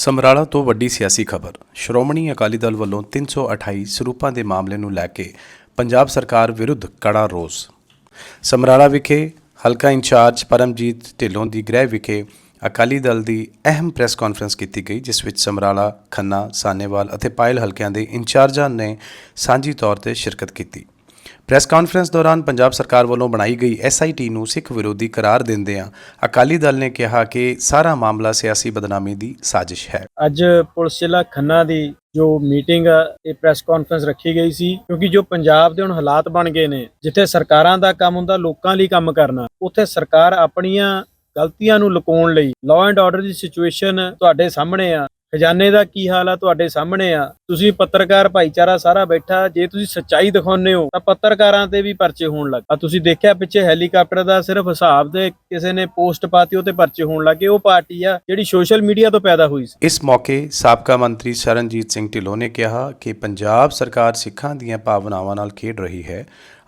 ਸਮਰਾਲਾ ਤੋਂ ਵੱਡੀ ਸਿਆਸੀ ਖਬਰ। ਸ਼੍ਰੋਮਣੀ ਅਕਾਲੀ ਦਲ ਵੱਲੋਂ 328 ਸਰੂਪਾਂ ਦੇ ਮਾਮਲੇ ਨੂੰ ਲੈ ਕੇ ਪੰਜਾਬ ਸਰਕਾਰ ਵਿਰੁੱਧ ਕੜਾ ਰੋਸ। ਸਮਰਾਲਾ ਵਿਖੇ ਹਲਕਾ ਇੰਚਾਰਜ ਪਰਮਜੀਤ ਢਿੱਲੋਂ ਦੀ ਗ੍ਰਹਿ ਵਿਖੇ ਅਕਾਲੀ ਦਲ ਦੀ ਅਹਿਮ ਪ੍ਰੈਸ ਕਾਨਫਰੰਸ ਕੀਤੀ ਗਈ, ਜਿਸ ਵਿੱਚ ਸਮਰਾਲਾ, ਖੰਨਾ, ਸਾਨੇਵਾਲ ਅਤੇ ਪਾਇਲ ਹਲਕਿਆਂ ਦੇ ਇੰਚਾਰਜਾਂ ਨੇ ਸਾਂਝੀ ਤੌਰ ਤੇ ਸ਼ਿਰਕਤ ਕੀਤੀ। ਪ੍ਰੈਸ ਕਾਨਫਰੰਸ ਦੌਰਾਨ ਪੰਜਾਬ ਸਰਕਾਰ ਵੱਲੋਂ ਬਣਾਈ ਗਈ ਐਸਆਈਟੀ ਨੂੰ ਸਿੱਖ ਵਿਰੋਧੀ ਕਰਾਰ ਦਿੰਦਿਆਂ ਅਕਾਲੀ ਦਲ ਨੇ ਕਿਹਾ ਕਿ ਸਾਰਾ ਮਾਮਲਾ ਸਿਆਸੀ ਬਦਨਾਮੀ ਦੀ ਸਾਜ਼ਿਸ਼ ਹੈ। ਅੱਜ ਪੁਲਿਸ ਜ਼ਿਲ੍ਹਾ ਖੰਨਾ ਦੀ ਜੋ ਮੀਟਿੰਗ ਆ, ਇਹ ਪ੍ਰੈਸ ਕਾਨਫਰੰਸ ਰੱਖੀ ਗਈ ਸੀ ਕਿਉਂਕਿ ਜੋ ਪੰਜਾਬ ਦੇ ਹੁਣ ਹਾਲਾਤ ਬਣ ਗਏ ਨੇ, ਜਿੱਥੇ ਸਰਕਾਰਾਂ ਦਾ ਕੰਮ ਹੁੰਦਾ, ਲੋਕਾਂ ਲਈ ਕੰਮ ਕਰਨਾ, ਉੱਥੇ ਸਰਕਾਰ ਆਪਣੀਆਂ ਗਲਤੀਆਂ ਨੂੰ ਲੁਕਾਉਣ ਲਈ ਲਾਅ ਐਂਡ ਆਰਡਰ ਦੀ ਸਿਚੁਏਸ਼ਨ ਤੁਹਾਡੇ ਸਾਹਮਣੇ ਆ, ਖਜ਼ਾਨੇ ਦਾ ਕੀ ਹਾਲ ਆ ਤੁਹਾਡੇ ਸਾਹਮਣੇ ਆ ਤੁਸੀਂ ਪੱਤਰਕਾਰ ਭਾਈਚਾਰਾ ਸਾਰਾ ਬੈਠਾ ਜੇ ਤੁਸੀਂ ਸੱਚਾਈ ਦਿਖਾਉਂਦੇ ਹੋ ਤਾਂ ਪੱਤਰਕਾਰਾਂ ਤੇ ਵੀ ਪਰਚੇ ਹੋਣ ਲੱਗ ਆ ਤੁਸੀਂ ਦੇਖਿਆ ਪਿੱਛੇ ਹੈਲੀਕਾਪਟਰ ਦਾ ਸਿਰਫ ਹਿਸਾਬ ਦੇ ਕਿਸੇ ਨੇ ਪੋਸਟ ਪਾਤੀ ਉਹ ਤੇ ਪਰਚੇ ਹੋਣ ਲੱਗੇ ਉਹ ਪਾਰਟੀ ਆ ਜਿਹੜੀ ਸੋਸ਼ਲ ਮੀਡੀਆ ਤੋਂ ਪੈਦਾ ਹੋਈ ਸੀ। ਇਸ ਮੌਕੇ ਸਾਬਕਾ ਮੰਤਰੀ ਸ਼ਰਨਜੀਤ ਸਿੰਘ ਢਿੱਲੋਂ ਨੇ ਕਿਹਾ ਕਿ ਪੰਜਾਬ ਸਰਕਾਰ ਸਿੱਖਾਂ ਦੀਆਂ ਭਾਵਨਾਵਾਂ ਨਾਲ ਖੇਡ ਰਹੀ ਹੈ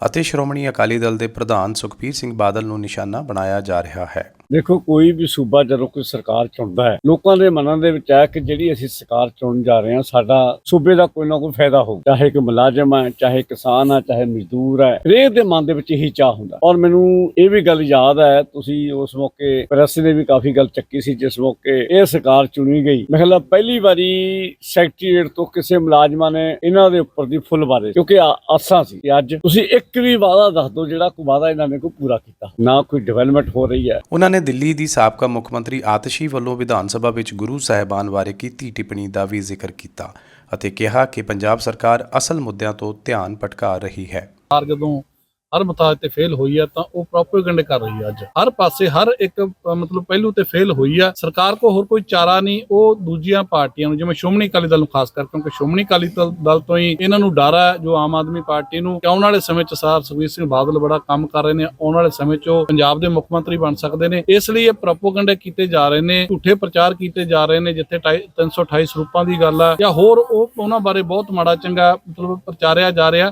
ਅਤੇ ਸ਼੍ਰੋਮਣੀ ਅਕਾਲੀ ਦਲ ਦੇ ਪ੍ਰਧਾਨ ਸੁਖਬੀਰ ਸਿੰਘ ਬਾਦਲ ਨੂੰ ਨਿਸ਼ਾਨਾ ਬਣਾਇਆ ਜਾ ਰਿਹਾ ਹੈ। ਦੇਖੋ ਕੋਈ ਵੀ ਸੂਬਾ ਜਦੋਂ ਕੋਈ ਸਰਕਾਰ ਚੁਣਦਾ ਹੈ ਲੋਕਾਂ ਦੇ ਮਨਾਂ ਦੇ ਵਿੱਚ ਹੈ ਕਿ ਜਿਹੜੀ ਅਸੀਂ ਸਰਕਾਰ ਚੁਣਨ ਜਾ ਰਹੇ ਹਾਂ ਸਾਡਾ ਸੂਬੇ ਦਾ ਕੋਈ ਨਾ ਕੋਈ ਫਾਇਦਾ ਹੋਊ। ਚਾਹੇ ਕੋਈ ਮੁਲਾਜ਼ਮ ਹੈ ਚਾਹੇ ਕਿਸਾਨ ਹੈ ਚਾਹੇ ਮਜ਼ਦੂਰ ਹੈ ਹਰੇਕ ਦੇ ਮਨ ਦੇ ਵਿੱਚ ਇਹੀ ਚਾਹ ਹੁੰਦਾ। ਔਰ ਮੈਨੂੰ ਇਹ ਵੀ ਗੱਲ ਯਾਦ ਹੈ ਤੁਸੀਂ ਉਸ ਮੌਕੇ ਪ੍ਰੈਸ ਨੇ ਵੀ ਕਾਫੀ ਗੱਲ ਚੱਕੀ ਸੀ, ਜਿਸ ਮੌਕੇ ਇਹ ਸਰਕਾਰ ਚੁਣੀ ਗਈ। ਮੈਂ ਖਿਆਲ ਪਹਿਲੀ ਵਾਰੀ ਸੈਕਟਰੀਏਟ ਤੋਂ ਕਿਸੇ ਮੁਲਾਜ਼ਮਾਂ ਨੇ ਇਹਨਾਂ ਦੇ ਉੱਪਰ ਦੀ ਫੁੱਲ ਬਾਰੇ ਕਿਉਂਕਿ ਆਸਾਂ ਸੀ। ਅੱਜ ਤੁਸੀਂ ਇੱਕ ਵੀ ਵਾਅਦਾ ਦੱਸ ਦਿਓ, ਜਿਹੜਾ ਕੋਈ ਵਾਅਦਾ ਇਹਨਾਂ ਨੇ ਕੋਈ ਪੂਰਾ ਕੀਤਾ। ਨਾ ਕੋਈ ਡਿਵੈਲਪਮੈਂਟ ਹੋ ਰਹੀ ਹੈ। ਉਹਨਾਂ ਨੇ ਦਿੱਲੀ ਦੀ ਸਾਬਕਾ ਮੁੱਖ ਮੰਤਰੀ ਆਤਸ਼ੀ ਵੱਲੋਂ ਵਿਧਾਨ ਸਭਾ ਵਿੱਚ ਗੁਰੂ ਸਾਹਿਬਾਨ ਬਾਰੇ ਕੀਤੀ ਟਿੱਪਣੀ ਦਾ ਵੀ ਜ਼ਿਕਰ ਕੀਤਾ। ਅਤੇ ਕਿਹਾ ਕਿ ਪੰਜਾਬ ਸਰਕਾਰ ਅਸਲ ਮੁੱਦਿਆਂ ਤੋਂ ਧਿਆਨ ਭਟਕਾ ਰਹੀ ਹੈ। ਸਰਕਾਰ ਜਦੋਂ ਹਰ ਮਤਾਜ ਤੇ ਫੇਲ ਹੋਈ ਆ, ਤਾਂ ਉਹ ਪ੍ਰੋਪੇਗੈਂਡਾ ਕਰ ਰਹੀ ਆ ਅੱਜ। ਹਰ ਪਾਸੇ, ਹਰ ਇੱਕ ਮਤਲਬ ਪਹਿਲੂ ਤੇ ਫੇਲ ਹੋਈ ਆ। ਸਰਕਾਰ ਕੋ ਹੋਰ ਕੋਈ ਚਾਰਾ ਨਹੀਂ, ਉਹ ਦੂਜੀਆਂ ਪਾਰਟੀਆਂ ਨੂੰ, ਜਿਵੇਂ ਸ਼੍ਰੋਮਣੀ ਅਕਾਲੀ ਦਲ ਨੂੰ ਖਾਸ ਕਰਕੇ ਕਿਉਂਕਿ ਸ਼੍ਰੋਮਣੀ ਅਕਾਲੀ ਦਲ ਦਲ ਤੋਂ ਹੀ ਇਹਨਾਂ ਨੂੰ ਡਰ ਹੈ ਜੋ ਆਮ ਆਦਮੀ ਪਾਰਟੀ ਨੂੰ, ਕਿ ਆਉਣ ਵਾਲੇ ਸਮੇਂ 'ਚ ਸਰ ਸੁਖਬੀਰ ਸਿੰਘ ਬਾਦਲ ਬੜਾ ਕੰਮ ਕਰ ਰਹੇ ਨੇ, ਆਉਣ ਵਾਲੇ ਸਮੇਂ 'ਚ ਉਹ ਪੰਜਾਬ ਦੇ ਮੁੱਖ ਮੰਤਰੀ ਬਣ ਸਕਦੇ ਨੇ। ਇਸ ਲਈ ਇਹ ਪ੍ਰੋਪੇਗੈਂਡਾ ਕੀਤੇ ਜਾ ਰਹੇ ਨੇ, ਝੂਠੇ ਪ੍ਰਚਾਰ ਕੀਤੇ ਜਾ ਰਹੇ ਨੇ, ਜਿੱਥੇ ਢਾਈ- 328 ਸਰੂਪਾਂ ਦੀ ਗੱਲ ਆ, ਜਾਂ ਹੋਰ ਉਹ, ਉਹਨਾਂ ਬਾਰੇ ਬਹੁਤ ਮਾੜਾ, ਚੰਗਾ, ਮਤਲਬ ਪ੍ਰਚਾਰਿਆ ਜਾ ਰਿਹਾ।